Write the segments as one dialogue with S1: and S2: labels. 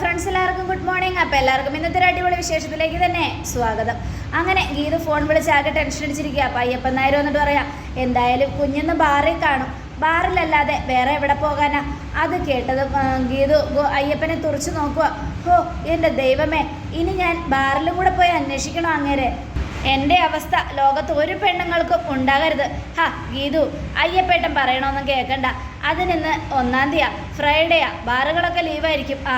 S1: Friends എല്ലാവർക്കും good morning അപ്പോൾ എല്ലാവർക്കും ഇന്നത്തെ അടിപൊളി വിശേഷത്തിലേക്ക് തന്നെ സ്വാഗതം. അങ്ങനെ ഗീത് ഫോൺ വിളിച്ച് ആകെ ടെൻഷൻ അടിച്ചിരിക്കുക അപ്പോൾ അയ്യപ്പൻ നായർ വന്നിട്ട് പറയാം എന്തായാലും കുഞ്ഞിന്ന് ബാറിൽ കാണും. ബാറിലല്ലാതെ വേറെ എവിടെ പോകാനാ? അത് കേട്ടതും ഗീതു അയ്യപ്പനെ തുറച്ചു നോക്കുക ഓ എന്റെ ദൈവമേ ഇനി ഞാൻ ബാറിലും കൂടെ പോയി അന്വേഷിക്കണം അങ്ങേരെ? എന്റെ അവസ്ഥ ലോകത്ത് ഒരു പെണ്ണുങ്ങൾക്കും ഉണ്ടാകരുത്. ഹാ ഗീതു അയ്യപ്പേട്ടൻ പറയണമെന്ന് കേൾക്കണ്ട അതിനിന്ന് ഒന്നാം തീയതിയാ. ഫ്രൈഡേയാ. ബാറുകളൊക്കെ ലീവായിരിക്കും. ആ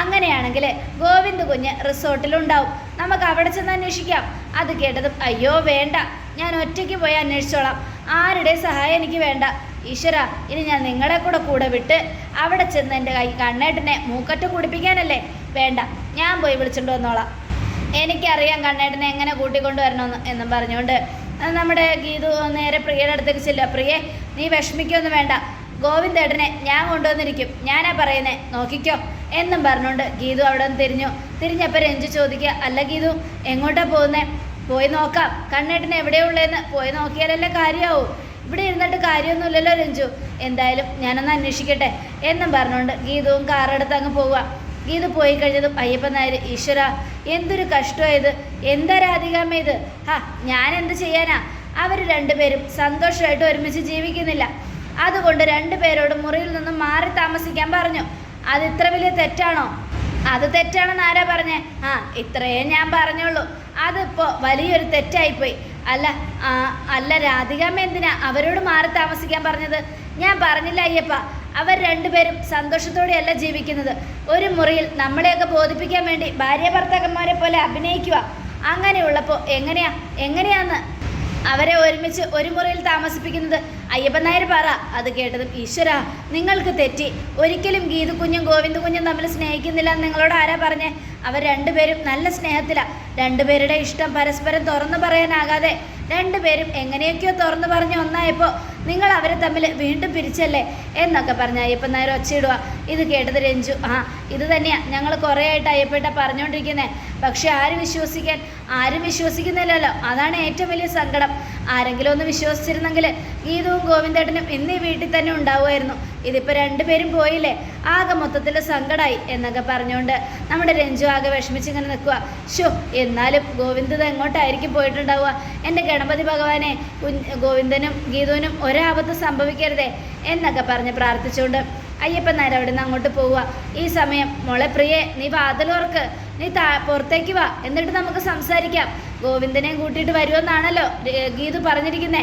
S1: അങ്ങനെയാണെങ്കിൽ ഗോവിന്ദ് കുഞ്ഞ് റിസോർട്ടിലുണ്ടാവും. നമുക്ക് അവിടെ ചെന്ന് അന്വേഷിക്കാം. അത് കേട്ടതും അയ്യോ വേണ്ട. ഞാൻ ഒറ്റയ്ക്ക് പോയി അന്വേഷിച്ചോളാം. ആരുടെ സഹായം എനിക്ക് വേണ്ട. ഈശ്വര ഇനി ഞാൻ നിങ്ങളെ കൂടെ കൂടെ വിട്ട് അവിടെ ചെന്ന് എന്റെ കൈ കണ്ണേട്ടനെ മൂക്കറ്റ കുടിപ്പിക്കാനല്ലേ? വേണ്ട ഞാൻ പോയി വിളിച്ചിട്ട് വന്നോളാം. എനിക്കറിയാം കണ്ണേട്ടനെ എങ്ങനെ കൂട്ടിക്കൊണ്ടുവരണമെന്ന് എന്നും പറഞ്ഞുകൊണ്ട് നമ്മുടെ ഗീതു നേരെ പ്രിയയുടെ അടുത്തേക്ക് ചെല്ലുക പ്രിയെ നീ വിഷമിക്കൊന്നും വേണ്ട. ഗോവിന്ദേട്ടനെ ഞാൻ കൊണ്ടുവന്നിരിക്കും. ഞാനാ പറയുന്നേ. നോക്കിക്കോ. എന്നും പറഞ്ഞുകൊണ്ട് ഗീതു അവിടെ നിന്ന് തിരിഞ്ഞു. തിരിഞ്ഞപ്പോൾ രഞ്ജു ചോദിക്കുക അല്ല ഗീതു എങ്ങോട്ടാ പോകുന്നേ? പോയി നോക്കാം. കണ്ണേട്ടൻ എവിടെയുള്ളതെന്ന് പോയി നോക്കിയാലല്ലേ കാര്യമാവും ഇവിടെ ഇരുന്നിട്ട് കാര്യമൊന്നുമില്ലല്ലോ രഞ്ജു. എന്തായാലും ഞാനൊന്ന് അന്വേഷിക്കട്ടെ. എന്നും പറഞ്ഞുകൊണ്ട് ഗീതവും കാറെടുത്ത് അങ്ങ് പോവുക. ഗീത പോയി കഴിഞ്ഞതും അയ്യപ്പൻ നായർ ഈശ്വര എന്തൊരു കഷ്ടമായത് എന്താ രാധികാമ്മ ഇത്? ഹാ ഞാൻ എന്ത് ചെയ്യാനാ? അവർ രണ്ടുപേരും സന്തോഷമായിട്ട് ഒരുമിച്ച് ജീവിക്കുന്നില്ല. അതുകൊണ്ട് രണ്ടുപേരോട് മുറിയിൽ നിന്നും മാറി താമസിക്കാൻ പറഞ്ഞു. അത് ഇത്ര വലിയ തെറ്റാണോ? അത് തെറ്റാണെന്ന് ആരാ പറഞ്ഞേ? ആ ഇത്രയേ ഞാൻ പറഞ്ഞുള്ളൂ. അതിപ്പോ വലിയൊരു തെറ്റായിപ്പോയി. അല്ല അല്ല രാധികാമ്മ എന്തിനാ അവരോട് മാറി താമസിക്കാൻ പറഞ്ഞത്? ഞാൻ പറഞ്ഞില്ല അയ്യപ്പ. അവർ രണ്ടുപേരും സന്തോഷത്തോടെയല്ല ജീവിക്കുന്നത്. ഒരു മുറിയിൽ നമ്മളെയൊക്കെ ബോധിപ്പിക്കാൻ വേണ്ടി ഭാര്യ ഭർത്താക്കന്മാരെ പോലെ അഭിനയിക്കുക. അങ്ങനെയുള്ളപ്പോൾ എങ്ങനെയാ എങ്ങനെയാന്ന് അവരെ ഒരുമിച്ച് ഒരു മുറിയിൽ താമസിപ്പിക്കുന്നത് അയ്യപ്പൻ നായർ പറ. അത് കേട്ടതും ഈശ്വര നിങ്ങൾക്ക് തെറ്റി. ഒരിക്കലും ഗീതു കുഞ്ഞും ഗോവിന്ദ കുഞ്ഞും തമ്മിൽ സ്നേഹിക്കുന്നില്ല എന്ന് നിങ്ങളോട് ആരാ പറഞ്ഞേ? അവർ രണ്ടുപേരും നല്ല സ്നേഹത്തിലാണ് രണ്ടുപേരുടെ ഇഷ്ടം പരസ്പരം തുറന്നു പറയാനാകാതെ രണ്ടുപേരും എങ്ങനെയൊക്കെയോ തുറന്നു പറഞ്ഞ് ഒന്നായപ്പോൾ നിങ്ങൾ അവരെ തമ്മിൽ വീണ്ടും പിരിച്ചല്ലേ എന്നൊക്കെ പറഞ്ഞ അയ്യപ്പൻ നായർ ഒച്ചയിടുക ഇത് കേട്ടത് രഞ്ജു. ആ ഇത് തന്നെയാ. ഞങ്ങൾ കുറേ ആയിട്ട് അയ്യപ്പേട്ട പറഞ്ഞുകൊണ്ടിരിക്കുന്നത് പക്ഷെ ആര് വിശ്വസിക്കാൻ? ആരും വിശ്വസിക്കുന്നില്ലല്ലോ. അതാണ് ഏറ്റവും വലിയ സങ്കടം. ആരെങ്കിലും ഒന്ന് വിശ്വസിച്ചിരുന്നെങ്കിൽ ഗീതവും ഗോവിന്ദേട്ടനും ഇന്നീ വീട്ടിൽ തന്നെ ഉണ്ടാവുമായിരുന്നു. ഇതിപ്പോൾ രണ്ടുപേരും പോയില്ലേ? ആകെ മൊത്തത്തിൽ സങ്കടമായി എന്നൊക്കെ പറഞ്ഞുകൊണ്ട് നമ്മുടെ രഞ്ജു ആകെ വിഷമിച്ച് ഇങ്ങനെ നിൽക്കുക ഷോ എന്നാലും ഗോവിന്ദത് എങ്ങോട്ടായിരിക്കും പോയിട്ടുണ്ടാവുക? എന്റെ ഗണപതി ഭഗവാനെ ഗോവിന്ദനും ഗീതുവിനും ഒരാപത്ത് സംഭവിക്കരുതേ എന്നൊക്കെ പറഞ്ഞ് പ്രാർത്ഥിച്ചുകൊണ്ട് അയ്യപ്പൻ നേരെ അവിടെ നിന്ന് അങ്ങോട്ട് പോവുക. ഈ സമയം മോളെ പ്രിയെ നീ വാതിലോർക്ക് നീ താ പുറത്തേക്ക് വാ. എന്നിട്ട് നമുക്ക് സംസാരിക്കാം. ഗോവിന്ദനെയും കൂട്ടിയിട്ട് വരുമെന്നാണല്ലോ ഗീതു പറഞ്ഞിരിക്കുന്നേ.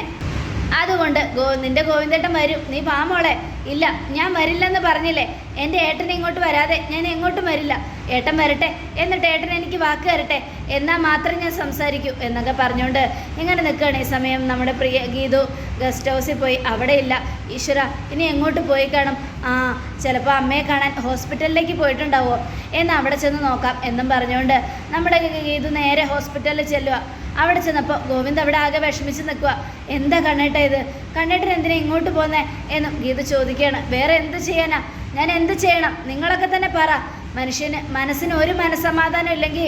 S1: അതുകൊണ്ട് ഗോ നിന്റെ ഗോവിന്ദേട്ടൻ വരും. നീ വാ മോളെ. ഇല്ല ഞാൻ വരില്ലെന്ന് പറഞ്ഞില്ലേ? എന്റെ ഏട്ടൻ ഇങ്ങോട്ട് വരാതെ ഞാൻ എങ്ങോട്ടും വരില്ല. ഏട്ടൻ വരട്ടെ. എന്നിട്ട് ഏട്ടൻ എനിക്ക് വാക്ക് തരട്ടെ. എന്നാൽ മാത്രം ഞാൻ സംസാരിക്കൂ എന്നൊക്കെ പറഞ്ഞുകൊണ്ട് ഇങ്ങനെ നിൽക്കുകയാണ്. ഈ സമയം നമ്മുടെ പ്രിയ ഗീതു ഗസ്റ്റ് ഹൗസിൽ പോയി. അവിടെ ഇല്ല. ഈശ്വര ഇനി എങ്ങോട്ട് പോയി കാണും? ആ ചിലപ്പോൾ അമ്മയെ കാണാൻ ഹോസ്പിറ്റലിലേക്ക് പോയിട്ടുണ്ടാവുമോ എന്ന് അവിടെ ചെന്ന് നോക്കാം എന്നും പറഞ്ഞുകൊണ്ട് നമ്മുടെ ഗീതു നേരെ ഹോസ്പിറ്റലിൽ ചെല്ലുക അവിടെ ചെന്നപ്പോൾ ഗോവിന്ദ് അവിടെ ആകെ വിഷമിച്ച് നിൽക്കുക എന്താ കണ്ണേട്ട ഇത്? കണ്ണേട്ടൻ എന്തിനാ ഇങ്ങോട്ട് പോന്നേ എന്നും ഗീത ചോദിക്കുകയാണ്. വേറെ എന്ത് ചെയ്യാനാ? ഞാൻ എന്ത് ചെയ്യണം? നിങ്ങളൊക്കെ തന്നെ പറ. മനുഷ്യന് മനസ്സിന് ഒരു മനസ്സമാധാനം ഇല്ലെങ്കിൽ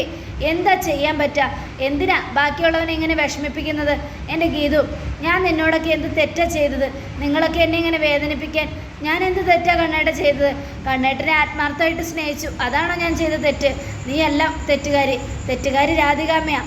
S1: എന്താ ചെയ്യാൻ പറ്റുക എന്തിനാ ബാക്കിയുള്ളവനെ ഇങ്ങനെ വിഷമിപ്പിക്കുന്നത്? എന്റെ ഗീതു ഞാൻ നിന്നോടൊക്കെ എന്ത് തെറ്റാ ചെയ്തത്? നിങ്ങളൊക്കെ എന്നെ ഇങ്ങനെ വേദനിപ്പിക്കാൻ ഞാൻ എന്ത് തെറ്റാ കണ്ണേട്ട ചെയ്തത്? കണ്ണേട്ടനെ ആത്മാർത്ഥമായിട്ട് സ്നേഹിച്ചു. അതാണോ ഞാൻ ചെയ്ത തെറ്റ്? നീയെല്ലാം തെറ്റുകാരി. തെറ്റുകാരി രാധികാമ്മയാ.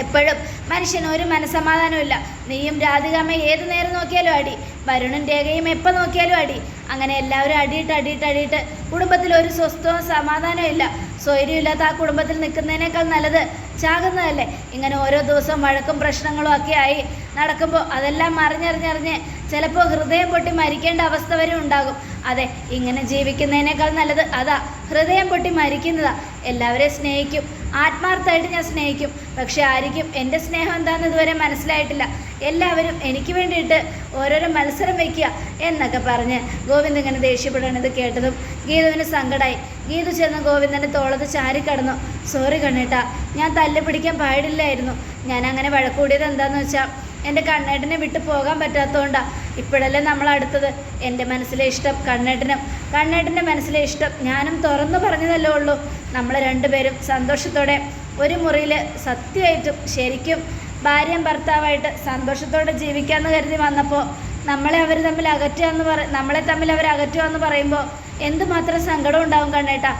S1: എപ്പോഴും മനുഷ്യന് ഒരു മനസമാധാനമില്ല നീയും രാധികാമ്മ ഏത് നേരം നോക്കിയാലും അടി. വരുണും രേഖയും എപ്പോൾ നോക്കിയാലും അടി. അങ്ങനെ എല്ലാവരും അടിയിട്ട് അടിയിട്ട് അടിയിട്ട് കുടുംബത്തിൽ ഒരു സ്വസ്ഥവും സമാധാനവും ഇല്ല സ്വൈര്യമില്ലാത്ത ആ കുടുംബത്തിൽ നിൽക്കുന്നതിനേക്കാൾ നല്ലത് ചാകുന്നതല്ലേ? ഇങ്ങനെ ഓരോ ദിവസവും വഴക്കും പ്രശ്നങ്ങളും ഒക്കെ ആയി നടക്കുമ്പോൾ അതെല്ലാം അറിഞ്ഞറിഞ്ഞറിഞ്ഞ് ചിലപ്പോൾ ഹൃദയം പൊട്ടി മരിക്കേണ്ട അവസ്ഥ വരെ ഉണ്ടാകും. അതെ ഇങ്ങനെ ജീവിക്കുന്നതിനേക്കാൾ നല്ലത് അതാ ഹൃദയം പൊട്ടി മരിക്കുന്നതാ. എല്ലാവരെയും സ്നേഹിക്കും. ആത്മാർത്ഥമായിട്ട് ഞാൻ സ്നേഹിക്കും. പക്ഷെ ആയിരിക്കും എന്റെ സ്നേഹം എന്താണെന്ന് ഇതുവരെ മനസ്സിലായിട്ടില്ല. എല്ലാവരും എനിക്ക് വേണ്ടിയിട്ട് ഓരോരോ മത്സരം വയ്ക്കുക എന്നൊക്കെ പറഞ്ഞ് ഗോവിന്ദ് ഇങ്ങനെ ദേഷ്യപ്പെടണത് കേട്ടതും ഗീതുവിന് സങ്കടമായി ഗീതു ചെന്ന് ഗോവിന്ദന്റെ തോളത്ത് ചാരിക്കടന്നു സോറി കണ്ണേട്ട ഞാൻ തല്ല് പിടിക്കാൻ പാടില്ലായിരുന്നു. ഞാൻ അങ്ങനെ വഴക്കൂടിയത് എന്താണെന്ന് വെച്ചാൽ എന്റെ കണ്ണേട്ടനെ വിട്ടു പോകാൻ പറ്റാത്തതുകൊണ്ടാണ് ഇപ്പോഴല്ലേ നമ്മൾ അടുത്തത്? എന്റെ മനസ്സിലെ ഇഷ്ടം കണ്ണേട്ടനും. കണ്ണേട്ടന്റെ മനസ്സിലെ ഇഷ്ടം ഞാനും തുറന്നു പറഞ്ഞതല്ലേ ഉള്ളൂ. നമ്മൾ രണ്ടുപേരും സന്തോഷത്തോടെ ഒരു മുറിയിൽ സത്യമായിട്ടും ശരിക്കും ഭാര്യയും ഭർത്താവായിട്ട് സന്തോഷത്തോടെ ജീവിക്കാമെന്ന് കരുതി വന്നപ്പോൾ നമ്മളെ അവർ തമ്മിൽ അകറ്റുക എന്ന് പറ നമ്മളെ തമ്മിൽ അവർ അകറ്റുക എന്ന് പറയുമ്പോൾ എന്തുമാത്രം സങ്കടം ഉണ്ടാവും കണ്ണേട്ടാ?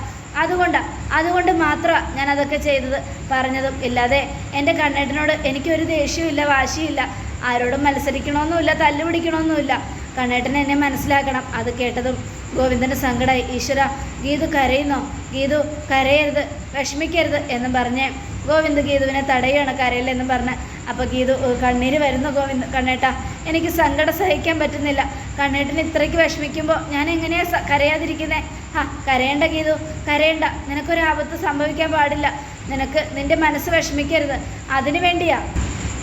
S1: അതുകൊണ്ടാണ് അതുകൊണ്ട് മാത്രമാണ് ഞാൻ അതൊക്കെ ചെയ്തത്. പറഞ്ഞതും ഇല്ലാതെ എന്റെ കണ്ണേട്ടനോട് എനിക്കൊരു ദേഷ്യമില്ല വാശിയില്ല ആരോടും മത്സരിക്കണമെന്നുമില്ല തല്ലുപിടിക്കണമെന്നുമില്ല. കണ്ണേട്ടൻ എന്നെ മനസ്സിലാക്കണം അത് കേട്ടതും ഗോവിന്ദന്റെ സങ്കടമായി ഈശ്വര ഗീതു കരയുന്നോ? ഗീതു കരയരുത് വിഷമിക്കരുത് എന്നും പറഞ്ഞ് ഗോവിന്ദ് ഗീതുവിനെ തടയുകയാണ് കരയില്ലെന്നും പറഞ്ഞ്. അപ്പോൾ ഗീതു കണ്ണീര് വരുന്നു ഗോവിന്ദ് കണ്ണേട്ട. എനിക്ക് സങ്കടം സഹിക്കാൻ പറ്റുന്നില്ല. കണ്ണേട്ടന് ഇത്രയ്ക്ക് വിഷമിക്കുമ്പോൾ ഞാൻ എങ്ങനെയാ കരയാതിരിക്കുന്നത് കരയാതിരിക്കുന്നേ? ആ കരയേണ്ട ഗീതു കരയേണ്ട. നിനക്കൊരു ആപത്ത് സംഭവിക്കാൻ പാടില്ല. നിനക്ക് നിന്റെ മനസ്സ് വിഷമിക്കരുത്. അതിനു വേണ്ടിയാ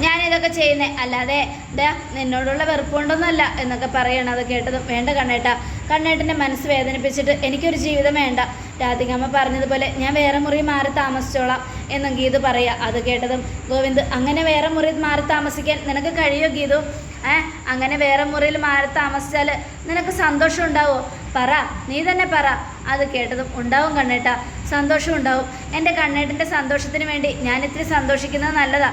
S1: ഞാൻ ഇതൊക്കെ ചെയ്യുന്നേ. അല്ലാതെ ദാ നിന്നോടുള്ള വെറുപ്പുണ്ടെന്നല്ല എന്നൊക്കെ പറയണം അത് കേട്ടതും. വേണ്ട കണ്ണേട്ട. കണ്ണേട്ടന്റെ മനസ്സ് വേദനിപ്പിച്ചിട്ട് എനിക്കൊരു ജീവിതം വേണ്ട. രാധികമ്മ പറഞ്ഞതുപോലെ ഞാൻ വേറെ മുറി മാറി താമസിച്ചോളാം എന്നും ഗീതു പറയുക അത് കേട്ടതും ഗോവിന്ദ് അങ്ങനെ വേറെ മുറി മാറി താമസിക്കാൻ നിനക്ക് കഴിയോ ഗീതു? ഏ? അങ്ങനെ വേറെ മുറിയിൽ മാറി താമസിച്ചാൽ നിനക്ക് സന്തോഷം ഉണ്ടാവോ? പറ നീ തന്നെ പറ. അത് കേട്ടതും ഉണ്ടാവും കണ്ണേട്ട. സന്തോഷം ഉണ്ടാവും എന്റെ കണ്ണേട്ടന്റെ സന്തോഷത്തിന് വേണ്ടി ഞാൻ ഇത്തിരി സന്തോഷിക്കുന്നത് നല്ലതാ.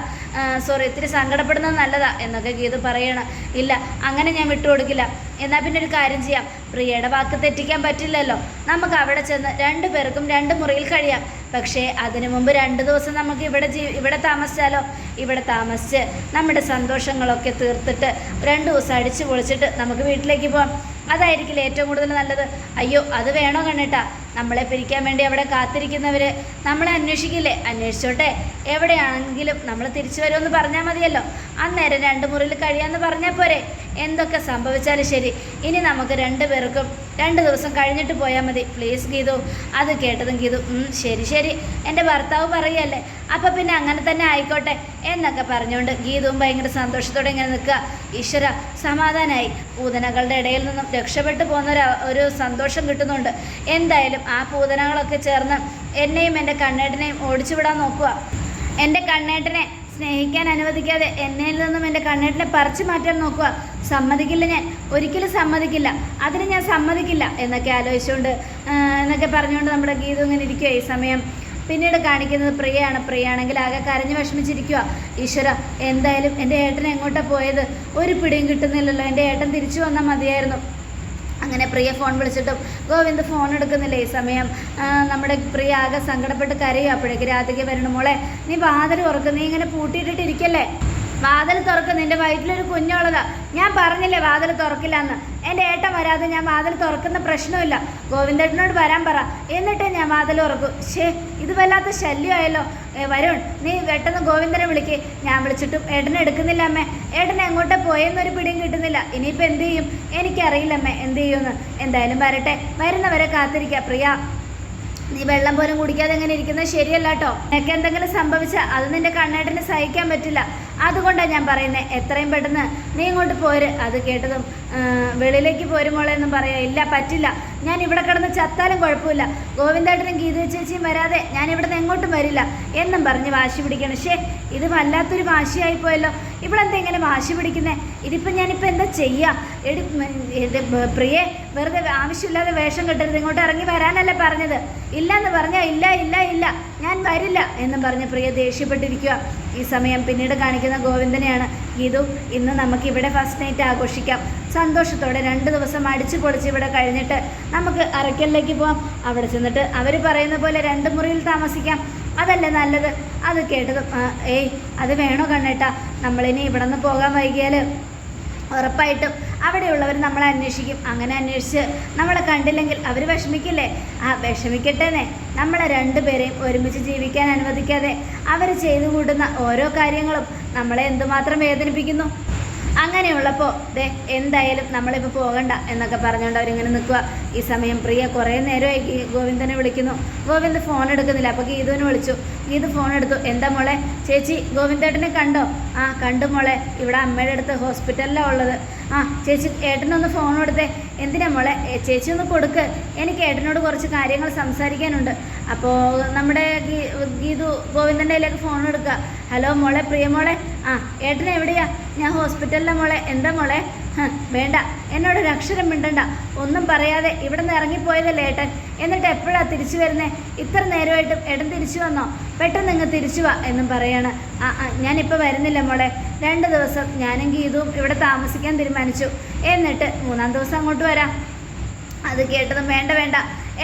S1: സോറി ഇത്തിരി സങ്കടപ്പെടുന്നത് നല്ലതാ എന്നൊക്കെ ഗീത പറയണം. ഇല്ല അങ്ങനെ ഞാൻ വിട്ടുകൊടുക്കില്ല എന്നാൽ പിന്നെ ഒരു കാര്യം ചെയ്യാം. പ്രിയയുടെ വാക്ക് തെറ്റിക്കാൻ പറ്റില്ലല്ലോ. നമുക്ക് അവിടെ ചെന്ന് രണ്ടു പേർക്കും രണ്ട് മുറിയിൽ കഴിയാം. പക്ഷേ അതിനു മുമ്പ് രണ്ട് ദിവസം നമുക്ക് ഇവിടെ ജീ ഇവിടെ താമസിച്ചാലോ? ഇവിടെ താമസിച്ച് നമ്മുടെ സന്തോഷങ്ങളൊക്കെ തീർത്തിട്ട് രണ്ട് ദിവസം അടിച്ചു പൊളിച്ചിട്ട് നമുക്ക് വീട്ടിലേക്ക് പോവാം. അതായിരിക്കില്ല ഏറ്റവും കൂടുതൽ നല്ലത്. അയ്യോ അത് വേണോ കണ്ണേട്ടാ? നമ്മളെ പിരിക്കാൻ വേണ്ടി അവിടെ കാത്തിരിക്കുന്നവർ നമ്മളെ അന്വേഷിക്കില്ലേ? അന്വേഷിച്ചോട്ടെ. എവിടെയാണെങ്കിലും നമ്മൾ തിരിച്ചു വരുമെന്ന് പറഞ്ഞാൽ മതിയല്ലോ. അന്നേരം രണ്ട് മുറിയിൽ കഴിയാമെന്ന് പറഞ്ഞാൽ പോരെ. എന്തൊക്കെ സംഭവിച്ചാലും ശരി. ഇനി നമുക്ക് രണ്ട് പേർക്കും രണ്ട് ദിവസം കഴിഞ്ഞിട്ട് പോയാൽ മതി. പ്ലീസ് ഗീതു. അത് കേട്ടതും ഗീതു ശരി ശരി. എന്റെ ഭർത്താവ് പറയല്ലേ? അപ്പം പിന്നെ അങ്ങനെ തന്നെ ആയിക്കോട്ടെ എന്നൊക്കെ പറഞ്ഞുകൊണ്ട് ഗീതുവും ഭയങ്കര സന്തോഷത്തോടെ ഇങ്ങനെ നിൽക്കുക. ഈശ്വര സമാധാനമായി പൂതനകളുടെ ഇടയിൽ നിന്നും രക്ഷപ്പെട്ടു പോകുന്ന ഒരു ഒരു സന്തോഷം കിട്ടുന്നുണ്ട്. എന്തായാലും ആ പൂതനകളൊക്കെ ചേർന്ന് എന്നെയും എന്റെ കണ്ണേട്ടനെയും ഓടിച്ചു വിടാൻ നോക്കുക. എന്റെ കണ്ണേട്ടനെ സ്നേഹിക്കാൻ അനുവദിക്കാതെ എന്നിൽ നിന്നും എന്റെ കണ്ണേട്ടനെ പറിച്ചു മാറ്റാൻ നോക്കുക. സമ്മതിക്കില്ല ഞാൻ. ഒരിക്കലും സമ്മതിക്കില്ല. അതിന് ഞാൻ സമ്മതിക്കില്ല എന്നൊക്കെ ആലോചിച്ചുകൊണ്ട് എന്നൊക്കെ പറഞ്ഞുകൊണ്ട് നമ്മുടെ ഗീതം ഇങ്ങനെ ഇരിക്കുക ഈ സമയം. പിന്നീട് കാണിക്കുന്നത് പ്രിയയാണ്. പ്രിയാണെങ്കിൽ ആകെ കരഞ്ഞു വിഷമിച്ചിരിക്കുക ഈശ്വര എന്തായാലും എന്റെ ഏട്ടൻ എങ്ങോട്ടാണ് പോയത്? ഒരു പിടിയും കിട്ടുന്നില്ലല്ലോ. എന്റെ ഏട്ടൻ തിരിച്ചു വന്നാൽ മതിയായിരുന്നു. അങ്ങനെ പ്രിയ ഫോൺ വിളിച്ചിട്ടും ഗോവിന്ദ് ഫോൺ എടുക്കുന്നില്ല ഈ സമയം. നമ്മുടെ പ്രിയ ആകെ സങ്കടപ്പെട്ട് കരയും അപ്പോഴേക്ക് രാധിക വരണം മോളെ നീ വാതിൽ ഉറക്കും നീ ഇങ്ങനെ പൂട്ടിയിട്ടിട്ട് ഇരിക്കല്ലേ? വാതിൽ തുറക്ക് നിന്റെ വയറ്റിലൊരു കുഞ്ഞുള്ളതാ. ഞാൻ പറഞ്ഞില്ലേ വാതിൽ തുറക്കില്ല എന്ന് എന്റെ ഏട്ടൻ വരാതെ ഞാൻ വാതിൽ തുറക്കുന്ന പ്രശ്നമില്ല ഗോവിന്ദേട്ടനോട് വരാൻ പറ. എന്നിട്ട് ഞാൻ വാതിൽ തുറക്കും. ശേ ഇത് വല്ലാത്ത ശല്യമായല്ലോ. വരുൺ നീ പെട്ടെന്ന് ഗോവിന്ദനെ വിളിക്ക്. ഞാൻ വിളിച്ചിട്ടും ഏട്ടനെ എടുക്കുന്നില്ല അമ്മേ. ഏട്ടനെ എങ്ങോട്ടേ പോയെന്നൊരു പിടിയും കിട്ടുന്നില്ല. ഇനിയിപ്പോൾ എന്ത് ചെയ്യും? എനിക്കറിയില്ല അമ്മേ എന്ത് ചെയ്യുമെന്ന്. എന്തായാലും വരട്ടെ. വരുന്നവരെ കാത്തിരിക്കുക പ്രിയ. നീ വെള്ളം പോലും കുടിക്കാതെ ഇങ്ങനെ ഇരിക്കുന്നത് ശരിയല്ല കേട്ടോ. നിനക്ക് എന്തെങ്കിലും സംഭവിച്ചാൽ അത് നിന്റെ കണ്ണേട്ടന് സഹിക്കാൻ പറ്റില്ല. അതുകൊണ്ടാണ് ഞാൻ പറയുന്നത് എത്രയും പെട്ടെന്ന് നീ ഇങ്ങോട്ട് പോര്. അത് കേട്ടതും വെളിയിലേക്ക് പോരുമോളെ എന്നും പറയാം ഇല്ല പറ്റില്ല. ഞാൻ ഇവിടെ കിടന്ന് ചത്താലും കുഴപ്പമില്ല. ഗോവിന്ദേട്ടനും ഗീത ചേച്ചിയും വരാതെ ഞാൻ ഇവിടുന്ന് എങ്ങോട്ടും വരില്ല. എന്നും പറഞ്ഞ് വാശി പിടിക്കണം. ഷേ ഇത് വല്ലാത്തൊരു വാശിയായി പോയല്ലോ. ഇവളെന്താ ഇങ്ങനെ വാശി പിടിക്കുന്നത് ഇതിപ്പോൾ ഞാനിപ്പോൾ എന്താ ചെയ്യുക എടി ബ- പ്രിയേ വെറുതെ ആവശ്യമില്ലാതെ വേഷം കെട്ടരുത്. ഇങ്ങോട്ട് ഇറങ്ങി വരാനല്ലേ പറഞ്ഞത്. ഇല്ലെന്ന് പറഞ്ഞാൽ ഇല്ല ഇല്ല ഇല്ല. ഞാൻ വരില്ല എന്നും പറഞ്ഞ് പ്രിയ ദേഷ്യപ്പെട്ടിരിക്കുക. ഈ സമയം പിന്നീട് കാണിക്കുന്ന ഗോവിന്ദനെയാണ് ഗീതു. ഇന്ന് നമുക്ക് ഇവിടെ ഫസ്റ്റ് നൈറ്റ് ആഘോഷിക്കാം. സന്തോഷത്തോടെ രണ്ട് ദിവസം അടിച്ചു പൊളിച്ച് ഇവിടെ കഴിഞ്ഞിട്ട് നമുക്ക് അറയ്ക്കലിലേക്ക് പോവാം. അവിടെ ചെന്നിട്ട് അവർ പറയുന്ന പോലെ രണ്ട് മുറിയിൽ താമസിക്കാം. അതല്ലേ നല്ലത്? അത് കേട്ടതും ഏയ് അത് വേണോ കണ്ണേട്ടാ? നമ്മളിനി ഇവിടെ നിന്ന് പോകാൻ വൈകിയാൽ ഉറപ്പായിട്ടും അവിടെയുള്ളവർ നമ്മളെ അന്വേഷിക്കും. അങ്ങനെ അന്വേഷിച്ച് നമ്മളെ കണ്ടില്ലെങ്കിൽ അവർ വിഷമിക്കില്ലേ? ആ വിഷമിക്കട്ടേന്നെ. നമ്മളെ രണ്ടുപേരെയും ഒരുമിച്ച് ജീവിക്കാൻ അനുവദിക്കാതെ അവർ ചെയ്തു കൂട്ടുന്ന ഓരോ കാര്യങ്ങളും നമ്മളെ എന്തുമാത്രം വേദനിപ്പിക്കുന്നു? അങ്ങനെയുള്ളപ്പോൾ ദേ എന്തായാലും നമ്മളിപ്പോൾ പോകണ്ട എന്നൊക്കെ പറഞ്ഞുകൊണ്ട് അവരിങ്ങനെ നിൽക്കുക ഈ സമയം പ്രിയ കുറേ നേരമായി ഗോവിന്ദനെ വിളിക്കുന്നു. ഗോവിന്ദ് ഫോൺ എടുക്കുന്നില്ല. അപ്പോൾ ഗീതുവിനെ വിളിച്ചു. ഗീതു ഫോൺ എടുത്തു. എന്താ മോളെ? ചേച്ചി ഗോവിന്ദേട്ടനെ കണ്ടോ? ആ കണ്ടു മോളെ. ഇവിടെ അമ്മയുടെ അടുത്ത് ഹോസ്പിറ്റലിലാണ് ഉള്ളത്. ആ ചേച്ചി ഏട്ടനൊന്ന് ഫോൺ കൊടുത്തേ. എന്തിനാ മോളെ? ചേച്ചി ഒന്ന് കൊടുക്ക്. എനിക്ക് ഏട്ടനോട് കുറച്ച് കാര്യങ്ങൾ സംസാരിക്കാനുണ്ട്. അപ്പോൾ നമ്മുടെ ഗീതു ഗോവിന്ദന്റെ ഫോൺ എടുക്കുക ഹലോ മോളെ പ്രിയ മോളെ. ആ ഏട്ടൻ എവിടെയാ? ഞാൻ ഹോസ്പിറ്റലിലെ മോളെ. എന്താ മോളെ? വേണ്ട. എന്നോട് ഒരു അക്ഷരം മിണ്ടണ്ട. ഒന്നും പറയാതെ ഇവിടെ നിന്ന് ഇറങ്ങിപ്പോയതല്ലേ ഏട്ടൻ. എന്നിട്ട് എപ്പോഴാ തിരിച്ചു വരുന്നേ? ഇത്ര നേരമായിട്ടും ഏട്ടൻ തിരിച്ചു വന്നോ? പെട്ടെന്ന് ഇങ്ങ് തിരിച്ചു വാ എന്നും പറയാണ്. ആ ആ ഞാനിപ്പോൾ വരുന്നില്ല മോളെ. രണ്ട് ദിവസം ഞാനും ഗീതവും ഇവിടെ താമസിക്കാൻ തീരുമാനിച്ചു. എന്നിട്ട് മൂന്നാം ദിവസം അങ്ങോട്ട് വരാം. അത് കേട്ടതും വേണ്ട വേണ്ട.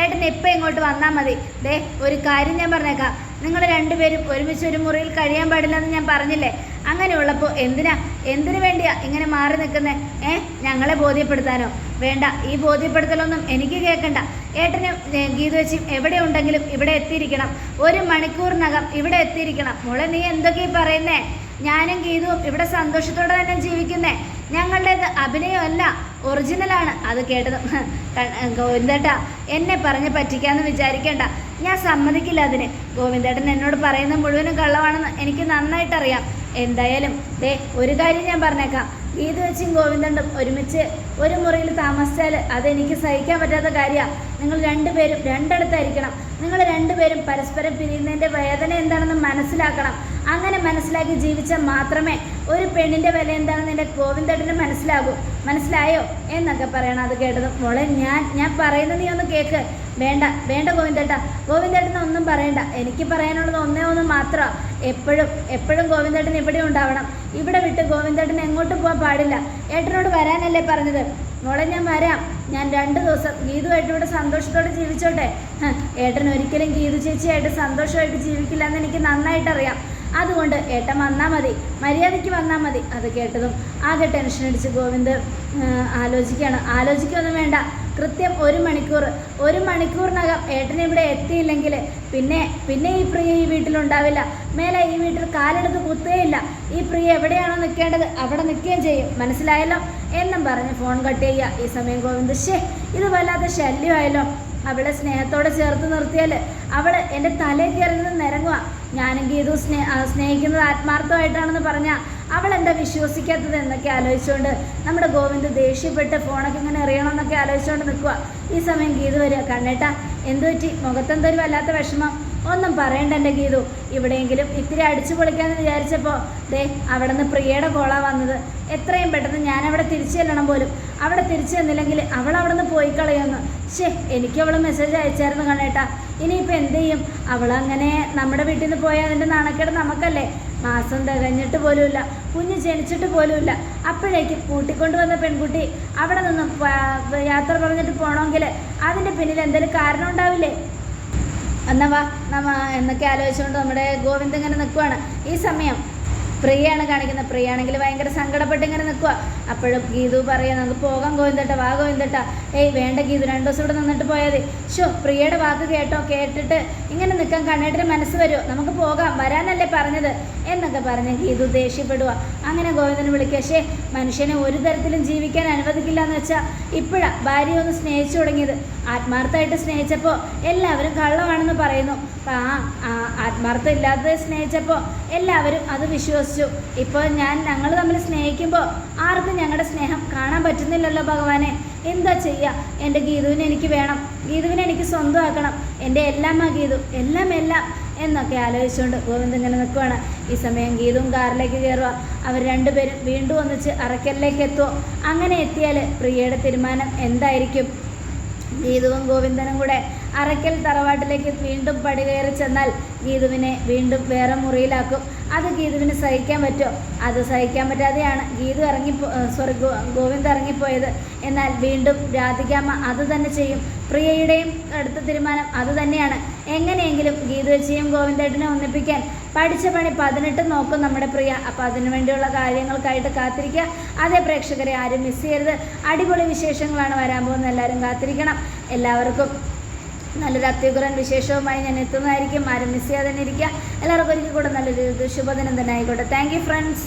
S1: ഏട്ടൻ ഇപ്പം ഇങ്ങോട്ട് വന്നാൽ മതി. ദേ ഒരു കാര്യം ഞാൻ പറഞ്ഞേക്കാം. നിങ്ങൾ രണ്ടുപേരും ഒരുമിച്ച് ഒരു മുറിയിൽ കഴിയാൻ പാടില്ലെന്ന് ഞാൻ പറഞ്ഞില്ലേ? അങ്ങനെയുള്ളപ്പോൾ എന്തിനാ? എന്തിനു വേണ്ടിയാ ഇങ്ങനെ മാറി നിൽക്കുന്നത് ഏ? ഞങ്ങളെ ബോധ്യപ്പെടുത്താനോ? വേണ്ട. ഈ ബോധ്യപ്പെടുത്തലൊന്നും എനിക്ക് കേൾക്കണ്ട. ഏട്ടന് ഗീതു വെച്ച് എവിടെ ഉണ്ടെങ്കിലും ഇവിടെ എത്തിയിരിക്കണം. ഒരു മണിക്കൂറിനകം ഇവിടെ എത്തിയിരിക്കണം. മോളെ നീ എന്തൊക്കെയാ പറയുന്നേ? ഞാനും ഗീതുവും ഇവിടെ സന്തോഷത്തോടെ തന്നെ ജീവിക്കുന്നേ. ഞങ്ങളുടേത് അഭിനയമല്ല ഒറിജിനലാണ്. അത് കേട്ടത്. ഗോവിന്ദേട്ടാ എന്നെ പറഞ്ഞ് പറ്റിക്കാന്ന് വിചാരിക്കേണ്ട. ഞാൻ സമ്മതിക്കില്ല അതിന്. ഗോവിന്ദേട്ടൻ എന്നോട് പറയുന്ന മുഴുവനും കള്ളമാണെന്ന് എനിക്ക് നന്നായിട്ടറിയാം. എന്തായാലും ദേ ഒരു കാര്യം ഞാൻ പറഞ്ഞേക്കാം. ഗീത വെച്ചും ഗോവിന്ദണ്ടും ഒരുമിച്ച് ഒരു മുറിയിൽ താമസിച്ചാൽ അതെനിക്ക് സഹിക്കാൻ പറ്റാത്ത കാര്യമാണ് നിങ്ങൾ രണ്ടുപേരും രണ്ടിടത്തായിരിക്കണം. നിങ്ങൾ രണ്ടുപേരും പരസ്പരം പിരിയുന്നതിന്റെ വേദന എന്താണെന്ന് മനസ്സിലാക്കണം. അങ്ങനെ മനസ്സിലാക്കി ജീവിച്ചാൽ മാത്രമേ ഒരു പെണ്ണിന്റെ വില എന്താണെന്ന് എന്റെ ഗോവിന്ദേട്ടന് മനസ്സിലാകൂ. മനസ്സിലായോ? എന്നൊക്കെ പറയണം അത് കേട്ടത്. മോളെ ഞാൻ ഞാൻ പറയുന്നത് നീ ഒന്ന് കേൾക്ക് വേണ്ട വേണ്ട ഗോവിന്ദേട്ട. ഗോവിന്ദേട്ടന് ഒന്നും പറയണ്ട. എനിക്ക് പറയാനുള്ളത് ഒന്നേ ഒന്ന് മാത്രമാണ് എപ്പോഴും എപ്പോഴും ഗോവിന്ദേട്ടൻ ഇവിടെ ഉണ്ടാവണം. ഇവിടെ വിട്ട് ഗോവിന്ദേട്ടൻ എങ്ങോട്ടും പോകാൻ പാടില്ല. ഏട്ടനോട് വരാനല്ലേ പറഞ്ഞത്? മോളെ ഞാൻ വരാം. ഞാൻ രണ്ട് ദിവസം ഗീതു ഇവിടെ സന്തോഷത്തോടെ ജീവിച്ചോട്ടെ. ഏട്ടൻ ഒരിക്കലും ഗീതു ചേച്ചിയായിട്ട് സന്തോഷമായിട്ട് ജീവിക്കില്ല എന്ന് എനിക്ക് നന്നായിട്ട് അറിയാം അതുകൊണ്ട് ഏട്ടൻ വന്നാൽ മതി. മര്യാദയ്ക്ക് വന്നാൽ മതി. അത് കേട്ടതും ആകെ ടെൻഷൻ അടിച്ച് ഗോവിന്ദ് ആലോചിക്കുകയാണ്. ആലോചിക്കൊന്നും വേണ്ട. കൃത്യം ഒരു മണിക്കൂർ ഒരു മണിക്കൂറിനകം ഏട്ടൻ ഇവിടെ എത്തിയില്ലെങ്കിൽ പിന്നെ പിന്നെ ഈ പ്രിയ ഈ വീട്ടിലുണ്ടാവില്ല. മേലെ ഈ വീട്ടിൽ കാലെടുത്ത് കുത്തുകയില്ല. ഈ പ്രിയ എവിടെയാണോ നിൽക്കേണ്ടത് അവിടെ നിൽക്കുകയും ചെയ്യും. മനസ്സിലായല്ലോ? എന്നും പറഞ്ഞ് ഫോൺ കട്ട് ചെയ്യുക. ഈ സമയം ഗോവിന്ദ് ഷേ ഇത് വല്ലാത്ത ശല്യമായല്ലോ. അവളെ സ്നേഹത്തോടെ ചേർത്ത് നിർത്തിയാൽ അവൾ എന്റെ തലയിൽ കയറി നിന്ന് നിരങ്ങുക ഞാനെങ്കിൽ ഇത് സ്നേ സ്നേഹിക്കുന്നത് ആത്മാർത്ഥമായിട്ടാണെന്ന് പറഞ്ഞാൽ അവൾ എന്താ വിശ്വസിക്കാത്തത് എന്നൊക്കെ ആലോചിച്ചുകൊണ്ട് നമ്മുടെ ഗോവിന്ദ് ദേഷ്യപ്പെട്ട് ഫോണൊക്കെ ഇങ്ങനെ എറിയണമെന്നൊക്കെ ആലോചിച്ചുകൊണ്ട് നിൽക്കുക ഈ സമയം ഗീതു വരിക. കണ്ണേട്ട എന്തു പറ്റി? മുഖത്തെന്തൊരു വല്ലാത്ത വിഷമം. ഒന്നും പറയണ്ട എന്റെ ഗീതു. ഇവിടെയെങ്കിലും ഇത്തിരി അടിച്ചു പൊളിക്കാമെന്ന് വിചാരിച്ചപ്പോൾ ദേ അവിടെ നിന്ന് പ്രിയയുടെ കോളാ വന്നത്. എത്രയും പെട്ടെന്ന് ഞാൻ അവിടെ തിരിച്ചു ചെല്ലണം പോലും. അവിടെ തിരിച്ചു ചെന്നില്ലെങ്കിൽ അവൾ അവിടെ നിന്ന് പോയി കളയുമെന്ന്. ശേ എനിക്ക് മെസ്സേജ് അയച്ചായിരുന്നു കണ്ണേട്ടാ. ഇനിയിപ്പോൾ എന്ത് ചെയ്യും? അവളങ്ങനെ നമ്മുടെ വീട്ടിൽ നിന്ന് പോയാൽ അതിന്റെ നാണക്കേട് നമുക്കല്ലേ? മാസം തികഞ്ഞിട്ട് പോലുമില്ല കുഞ്ഞ് ജനിച്ചിട്ട് പോലുമില്ല. അപ്പോഴേക്കും കൂട്ടിക്കൊണ്ടുവന്ന പെൺകുട്ടി അവിടെ നിന്നും യാത്ര പറഞ്ഞിട്ട് പോകണമെങ്കിൽ അതിന്റെ പിന്നിൽ എന്തെങ്കിലും കാരണം ഉണ്ടാവില്ലേ? എന്നാ വാ നമ്മ എന്നൊക്കെ ആലോചിച്ചുകൊണ്ട് നമ്മുടെ ഗോവിന്ദ് ഇങ്ങനെ നിൽക്കുവാണ് ഈ സമയം പ്രിയാണ് കാണിക്കുന്നത് പ്രിയാണെങ്കിൽ ഭയങ്കര സങ്കടപ്പെട്ട് ഇങ്ങനെ നിൽക്കുക അപ്പോഴും ഗീതു പറയാം നമുക്ക് പോകാൻ കോയിന്തട്ട വാ കോയിന്തട്ട ഏയ് വേണ്ട ഗീതു രണ്ടു ദിവസം ഇവിടെ നിന്നിട്ട് പോയാൽ ഷോ പ്രിയയുടെ വാക്ക് കേട്ടോ കേട്ടിട്ട് ഇങ്ങനെ നിൽക്കാൻ കണ്ണേട്ടിന് മനസ്സ് വരുമോ നമുക്ക് പോകാം വരാനല്ലേ പറഞ്ഞത്? എന്നൊക്കെ പറഞ്ഞ് ഗീതു ദേഷ്യപ്പെടുക അങ്ങനെ ഗോവിന്ദനെ വിളിക്കുക പക്ഷേ മനുഷ്യനെ ഒരു തരത്തിലും ജീവിക്കാൻ അനുവദിക്കില്ല എന്ന് വെച്ചാൽ ഇപ്പോഴാണ് ഭാര്യ ഒന്ന് സ്നേഹിച്ചു തുടങ്ങിയത്. ആത്മാർത്ഥമായിട്ട് സ്നേഹിച്ചപ്പോൾ എല്ലാവരും കള്ളമാണെന്ന് പറയുന്നു. അപ്പം ആ ആ ആത്മാർത്ഥം ഇല്ലാത്തത് സ്നേഹിച്ചപ്പോൾ എല്ലാവരും അത് വിശ്വസിച്ചു. ഇപ്പോൾ ഞാൻ ഞങ്ങൾ തമ്മിൽ സ്നേഹിക്കുമ്പോൾ ആർക്കും ഞങ്ങളുടെ സ്നേഹം കാണാൻ പറ്റുന്നില്ലല്ലോ ഭഗവാനെ. എന്താ ചെയ്യുക എന്റെ ഗീതുവിനെ എനിക്ക് വേണം. ഗീതുവിനെ എനിക്ക് സ്വന്തമാക്കണം. എന്റെ എല്ലാം ആ ഗീതു. എല്ലാം എല്ലാം എന്നൊക്കെ ആലോചിച്ചുകൊണ്ട് ഗോവിന്ദ് ഇങ്ങനെ നിൽക്കുവാണ് ഈ സമയം ഗീതും കാറിലേക്ക് കയറുക അവർ രണ്ടുപേരും വീണ്ടും ഒന്നിച്ച് അറക്കലിലേക്ക് എത്തുമോ അങ്ങനെ എത്തിയാൽ പ്രിയയുടെ തീരുമാനം എന്തായിരിക്കും? ഗീതുവും ഗോവിന്ദനും കൂടെ അറയ്ക്കൽ തറവാട്ടിലേക്ക് വീണ്ടും പടി കയറി ചെന്നാൽ ഗീതുവിനെ വീണ്ടും വേറെ മുറിയിലാക്കും. അത് ഗീതുവിന് സഹിക്കാൻ പറ്റുമോ അത് സഹിക്കാൻ പറ്റാതെയാണ് ഗീതു ഇറങ്ങി സോറി ഗോവിന്ദ് ഇറങ്ങിപ്പോയത്. എന്നാൽ വീണ്ടും രാധികാമ്മ അത് തന്നെ ചെയ്യും. പ്രിയയുടെയും അടുത്ത തീരുമാനം അത് തന്നെയാണ്. എങ്ങനെയെങ്കിലും ഗീതു വെച്ചെയും ഗോവിന്ദേട്ടനെ ഒന്നിപ്പിക്കാൻ പഠിച്ച പണി പതിനെട്ട് നോക്കും നമ്മുടെ പ്രിയ. അപ്പോൾ അതിനു വേണ്ടിയുള്ള കാര്യങ്ങൾക്കായിട്ട് കാത്തിരിക്കുക. അതേ പ്രേക്ഷകരെ ആരും മിസ് ചെയ്യരുത്. അടിപൊളി വിശേഷങ്ങളാണ് വരാൻ പോകുന്നത്. എല്ലാവരും കാത്തിരിക്കണം. എല്ലാവർക്കും നല്ലൊരു അത്യുഗ്രൻ വിശേഷവുമായി ഞാൻ എത്തുന്നതായിരിക്കും. ആരും മിസ് ചെയ്യാതെ തന്നെ ഇരിക്കുക. എല്ലാവർക്കും ഒരിക്കൽ കൂടെ നല്ലൊരു ശുഭദിനം തന്നെ ആയിക്കോട്ടെ. Thank you friends